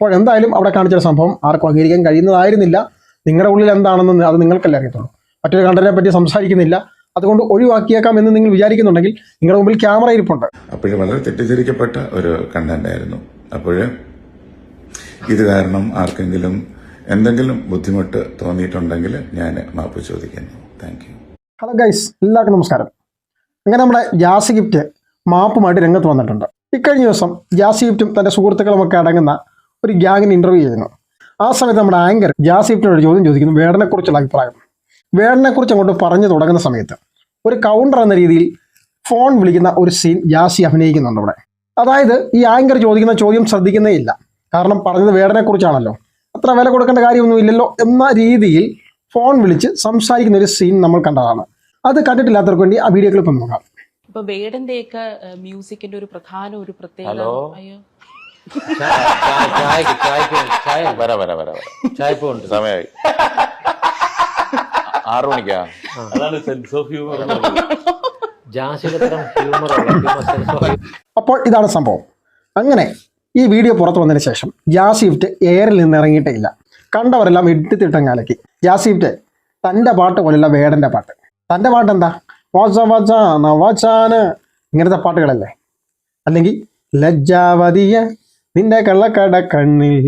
അപ്പോൾ എന്തായാലും അവിടെ കാണിച്ചൊരു സംഭവം ആർക്കും അംഗീകരിക്കാൻ കഴിയുന്നതായിരുന്നില്ല. നിങ്ങളുടെ ഉള്ളിൽ എന്താണെന്ന് അത് നിങ്ങൾക്കല്ലേ അറിയത്തുള്ളൂ. മറ്റൊരു കണ്ടനെ പറ്റി സംസാരിക്കുന്നില്ല. അതുകൊണ്ട് ഒഴിവാക്കിയേക്കാം എന്ന് നിങ്ങൾ വിചാരിക്കുന്നുണ്ടെങ്കിൽ നിങ്ങളുടെ മുമ്പിൽ ക്യാമറ ഇരിപ്പുണ്ട്. അപ്പോഴും വളരെ തെറ്റിദ്ധരിക്കപ്പെട്ട ഒരു കണ്ടന്റ് ആയിരുന്നു. അപ്പോഴ് ഇത് കാരണം ആർക്കെങ്കിലും എന്തെങ്കിലും ബുദ്ധിമുട്ട് തോന്നിയിട്ടുണ്ടെങ്കിൽ ഞാൻ മാപ്പ് ചോദിക്കുന്നു. താങ്ക് യു ഹലോ ഗൈസ് എല്ലാവർക്കും നമസ്കാരം. അങ്ങനെ നമ്മുടെ ജാസ് ഗിഫ്റ്റ് മാപ്പുമായിട്ട് രംഗത്ത് വന്നിട്ടുണ്ട്. ഇക്കഴിഞ്ഞ ദിവസം ജാസ് ഗിഫ്റ്റും തന്റെ സുഹൃത്തുക്കളുമൊക്കെ അടങ്ങുന്ന ഒരു ഗ്യാങ്ങിന് ഇന്റർവ്യൂ ചെയ്യുന്നു ആ സമയത്ത് നമ്മുടെ ആങ്കർ ജാസിഫ്റ്റിനോട് ചോദ്യം ചോദിക്കുന്നു വേടനെക്കുറിച്ചുള്ള അഭിപ്രായം. വേടനെക്കുറിച്ച് അങ്ങോട്ട് പറഞ്ഞു തുടങ്ങുന്ന സമയത്ത് ഒരു കൗണ്ടർ എന്ന രീതിയിൽ ഫോൺ വിളിക്കുന്ന ഒരു സീൻ ജാസി അഭിനയിക്കുന്നുണ്ട് അവിടെ. അതായത് ഈ ആങ്കർ ചോദിക്കുന്ന ചോദ്യം ശ്രദ്ധിക്കുന്നേ ഇല്ല. കാരണം പറഞ്ഞത് വേടനെക്കുറിച്ചാണല്ലോ. അത്ര വില കൊടുക്കേണ്ട കാര്യമൊന്നും ഇല്ലല്ലോ എന്ന രീതിയിൽ ഫോൺ വിളിച്ച് സംസാരിക്കുന്ന ഒരു സീൻ നമ്മൾ കണ്ടതാണ്. അത് കണ്ടിട്ടില്ലാത്തവർക്ക് വേണ്ടി ആ വീഡിയോ ക്ലിപ്പ് ഒന്ന് നോക്കാം. ഇപ്പൊ വേടന്റെയൊക്കെ മ്യൂസിക്കിന്റെ ഒരു പ്രധാന ഒരു പ്രത്യേകത ചായ ഉണ്ട് സമയമായി ആറു മണിക്കാ അതാണ് സെൻസ് ഓഫ് ഹ്യൂമർ അപ്പോൾ ഇതാണ് സംഭവം അങ്ങനെ ഈ വീഡിയോ പുറത്തു വന്നതിന് ശേഷം ജാസിഫ്റ്റ് എയറിൽ നിന്ന് ഇറങ്ങിയിട്ടേ ഇല്ല കണ്ടവരെല്ലാം ഇട്ടിത്തിട്ടം കാലക്കി ജാസിഫ്റ്റ് തന്റെ പാട്ട് പോലെയല്ല വേടന്റെ പാട്ട് തന്റെ പാട്ട് എന്താ വാച്ച വചാന വാച്ചാന് ഇങ്ങനത്തെ പാട്ടുകളല്ലേ അല്ലെങ്കിൽ ലജ്ജാവതിയ നിന്റെ കള്ളക്കട കണ്ണിൽ.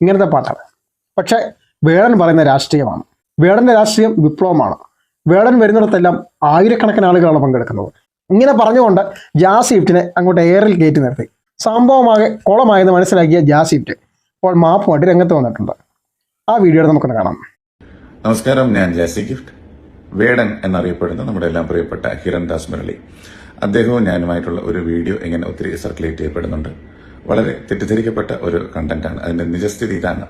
ഇങ്ങനത്തെ പാട്ടാണ്. പക്ഷെ വേടൻ പറയുന്ന രാഷ്ട്രീയമാണ്. വേടന്റെ രാഷ്ട്രീയം വിപ്ലവമാണ്. വേടൻ വരുന്നിടത്തെല്ലാം ആയിരക്കണക്കിന് ആളുകളാണ് പങ്കെടുക്കുന്നത്. ഇങ്ങനെ പറഞ്ഞുകൊണ്ട് ജാസിഫ്റ്റിനെ അങ്ങോട്ട് എയറിൽ കയറ്റി നിർത്തി. സംഭവമാകെ കുളമായെന്ന് മനസ്സിലാക്കിയ ജാസിഫ്റ്റ് ഇപ്പോൾ മാപ്പുമായിട്ട് രംഗത്ത് വന്നിട്ടുണ്ട്. ആ വീഡിയോ നമുക്കൊന്ന് കാണാം. നമസ്കാരം ഞാൻ ജാസി ഗിഫ്റ്റ് വേടൻ എന്നറിയപ്പെടുന്ന നമ്മുടെ എല്ലാം പ്രിയപ്പെട്ട ഹിരൺ ദാസ് മുരളി. അദ്ദേഹവും ഞാനുമായിട്ടുള്ള ഒരു വീഡിയോ ഇങ്ങനെ ഒത്തിരി സർക്കുലേറ്റ് ചെയ്യപ്പെടുന്നുണ്ട്. വളരെ തെറ്റിദ്ധരിക്കപ്പെട്ട ഒരു കണ്ടന്റാണ്. അതിന്റെ നിജസ്ഥിതി ഇതാണ്.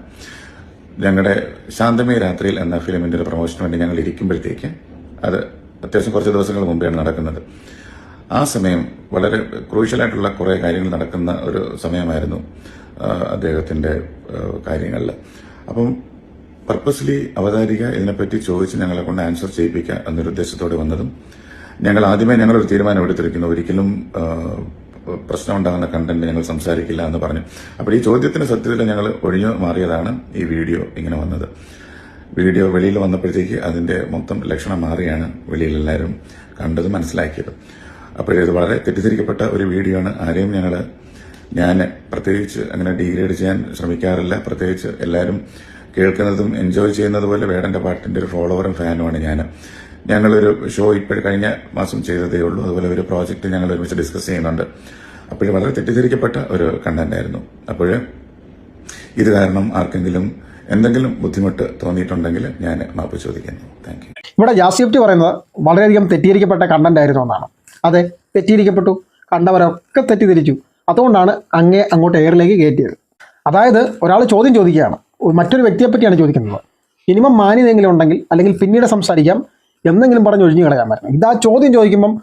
ഞങ്ങളുടെ ശാന്തമേ രാത്രിയിൽ എന്ന ഫിലിമിന്റെ ഒരു പ്രൊമോഷന് വേണ്ടി ഞങ്ങൾ ഇരിക്കുമ്പോഴത്തേക്ക് അത് അത്യാവശ്യം കുറച്ച് ദിവസങ്ങൾ മുമ്പെയാണ് നടക്കുന്നത്. ആ സമയം വളരെ ക്രൂഷ്യലായിട്ടുള്ള കുറേ കാര്യങ്ങൾ നടക്കുന്ന ഒരു സമയമായിരുന്നു അദ്ദേഹത്തിന്റെ കാര്യങ്ങളിൽ അപ്പം പർപ്പസ്ലി അവതാരിക ഇതിനെപ്പറ്റി ചോദിച്ച് ഞങ്ങളെ കൊണ്ട് ആൻസർ ചെയ്യിപ്പിക്കുക എന്നൊരു ഉദ്ദേശത്തോടെ വന്നതും ഞങ്ങൾ ആദ്യമേ ഞങ്ങളൊരു തീരുമാനം എടുത്തിരിക്കുന്നു. ഒരിക്കലും ആ, പ്രശ്നം ഉണ്ടാകുന്ന കണ്ടന്റ് ഞങ്ങൾ സംസാരിക്കില്ല എന്ന് പറഞ്ഞു. അപ്പോൾ ഈ ചോദ്യത്തിന് സത്യത്തിൽ ഞങ്ങൾ ഒഴിഞ്ഞു മാറിയതാണ് ഈ വീഡിയോ ഇങ്ങനെ വന്നത്. വീഡിയോ വെളിയിൽ വന്നപ്പോഴത്തേക്ക് അതിന്റെ മൊത്തം ലക്ഷണം മാറിയാണ് വെളിയിൽ എല്ലാവരും കണ്ടത് മനസ്സിലാക്കിയത്. അപ്പോൾ ഇത് വളരെ തെറ്റിദ്ധരിക്കപ്പെട്ട ഒരു വീഡിയോ ആണ്. ആരെയും ഞങ്ങൾ ഞാൻ പ്രത്യേകിച്ച് അങ്ങനെ ഡീഗ്രേഡ് ചെയ്യാൻ ശ്രമിക്കാറില്ല. പ്രത്യേകിച്ച് എല്ലാവരും കേൾക്കുന്നതും എൻജോയ് ചെയ്യുന്നത് പോലെ വേടന്റെ പാട്ടിന്റെ ഒരു ഫോളോവറും ഫാനുമാണ് ഞാൻ. ഞങ്ങളൊരു ഷോ ഇപ്പോൾ കഴിഞ്ഞ മാസം ചെയ്തതേ ഉള്ളൂ. അതുപോലെ ഒരു പ്രോജക്റ്റ് ഞങ്ങൾ ഒരുമിച്ച് ഡിസ്കസ് ചെയ്യുന്നുണ്ട്. അപ്പോൾ വളരെ തെറ്റിദ്ധരിക്കപ്പെട്ട ഒരു കണ്ടന്റ് ആയിരുന്നു. അപ്പോൾ ഇത് കാരണം ആർക്കെങ്കിലും എന്തെങ്കിലും ബുദ്ധിമുട്ട് തോന്നിയിട്ടുണ്ടെങ്കിൽ ഞാൻ മാപ്പ് ചോദിക്കുന്നു. താങ്ക് യു ഇവിടെ ജാസിഫ്റ്റ് പറയുന്നത് വളരെയധികം തെറ്റിദ്ധരിക്കപ്പെട്ട കണ്ടന്റ് ആയിരുന്നു എന്നാണ്. അതെ തെറ്റിദ്ധരിക്കപ്പെട്ടു. കണ്ടവരൊക്കെ തെറ്റിദ്ധരിച്ചു. അതുകൊണ്ടാണ് അങ്ങേ അങ്ങോട്ട് എയറിലേക്ക് കയറ്റിയത്. അതായത് ഒരാൾ ചോദ്യം ചോദിക്കുകയാണ്. മറ്റൊരു വ്യക്തിയെപ്പറ്റിയാണ് ചോദിക്കുന്നത്. മിനിമം മാന്യതെങ്കിലും ഉണ്ടെങ്കിൽ അല്ലെങ്കിൽ പിന്നീട് സംസാരിക്കാം. എന്തെങ്കിലും പറഞ്ഞ് ഒഴിഞ്ഞു ഇത് ഇതാ ചോദ്യം ചോദിക്കുമ്പം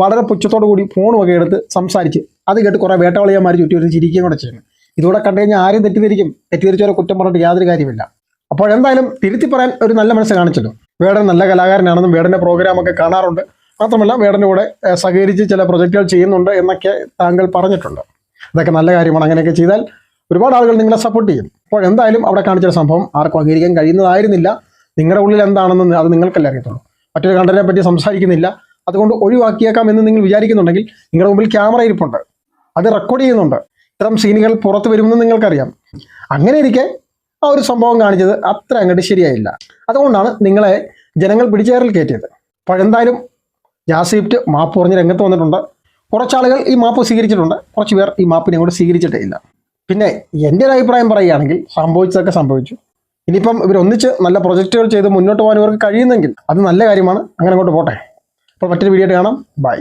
വളരെ പുച്ഛത്തോടു കൂടി ഫോണുമൊക്കെ എടുത്ത് സംസാരിച്ച് അത് കേട്ട് കുറേ വേട്ടവളിയന്മാർ ചുറ്റി ഒരു ചിരിക്കുകയും കൂടെ ചെയ്യുന്നു. ഇതൂടെ കണ്ടു കഴിഞ്ഞാൽ ആരും തെറ്റിദ്ധരിക്കും. തെറ്റിദ്ധരിച്ചവരെ കുറ്റം പറഞ്ഞിട്ട് യാതൊരു കാര്യമില്ല അപ്പോൾ എന്തായാലും തിരുത്തി പറയാൻ ഒരു നല്ല മനസ്സ് കാണിച്ചല്ലോ. വേടൻ നല്ല കലാകാരനാണെന്നും വേടന്റെ പ്രോഗ്രാമൊക്കെ കാണാറുണ്ട്. മാത്രമല്ല വേടന്റെ കൂടെ സഹകരിച്ച് ചില പ്രൊജക്റ്റുകൾ ചെയ്യുന്നുണ്ട് എന്നൊക്കെ താങ്കൾ പറഞ്ഞിട്ടുണ്ട്. അതൊക്കെ നല്ല കാര്യമാണ്. അങ്ങനെയൊക്കെ ചെയ്താൽ ഒരുപാട് ആളുകൾ നിങ്ങളെ സപ്പോർട്ട് ചെയ്യും. അപ്പോൾ എന്തായാലും അവിടെ കാണിച്ച സംഭവം ആർക്കും അംഗീകരിക്കാൻ കഴിയുന്നതായിരുന്നില്ല. നിങ്ങളുടെ ഉള്ളിൽ എന്താണെന്ന് അത് നിങ്ങൾക്കല്ലേ അറിയത്തുള്ളൂ. മറ്റൊരു കണ്ടനെ പറ്റി സംസാരിക്കുന്നില്ല. അതുകൊണ്ട് ഒഴിവാക്കിയേക്കാം എന്ന് നിങ്ങൾ വിചാരിക്കുന്നുണ്ടെങ്കിൽ നിങ്ങളുടെ മുമ്പിൽ ക്യാമറ ഇരിപ്പുണ്ട്. അത് റെക്കോർഡ് ചെയ്യുന്നുണ്ട്. ഇത്തരം സീനുകൾ പുറത്ത് വരുമെന്ന് നിങ്ങൾക്കറിയാം. അങ്ങനെ ഇരിക്കെ ആ ഒരു സംഭവം കാണിച്ചത് അത്ര അങ്ങോട്ട് ശരിയായില്ല. അതുകൊണ്ടാണ് നിങ്ങളെ ജനങ്ങൾ പിടിച്ചേറിൽ കയറ്റിയത്. അപ്പോഴെന്തായാലും ജാസിഫ്റ്റ് മാപ്പ് പറഞ്ഞ് രംഗത്ത് വന്നിട്ടുണ്ട്. കുറച്ചാളുകൾ ഈ മാപ്പ് സ്വീകരിച്ചിട്ടുണ്ട്. കുറച്ച് പേർ ഈ മാപ്പിനെ കൂടെ സ്വീകരിച്ചിട്ടേ ഇല്ല. പിന്നെ എന്റെ ഒരു അഭിപ്രായം പറയുകയാണെങ്കിൽ സംഭവിച്ചതൊക്കെ സംഭവിച്ചു. ഇനിയിപ്പം ഇവർ ഒന്നിച്ച് നല്ല പ്രൊജക്റ്റുകൾ ചെയ്ത് മുന്നോട്ട് പോകാൻ ഇവർക്ക് കഴിയുന്നെങ്കിൽ അത് നല്ല കാര്യമാണ്. അങ്ങനെ അങ്ങോട്ട് പോട്ടെ. അപ്പോൾ മറ്റൊരു വീഡിയോ ആയിട്ട് കാണാം. ബൈ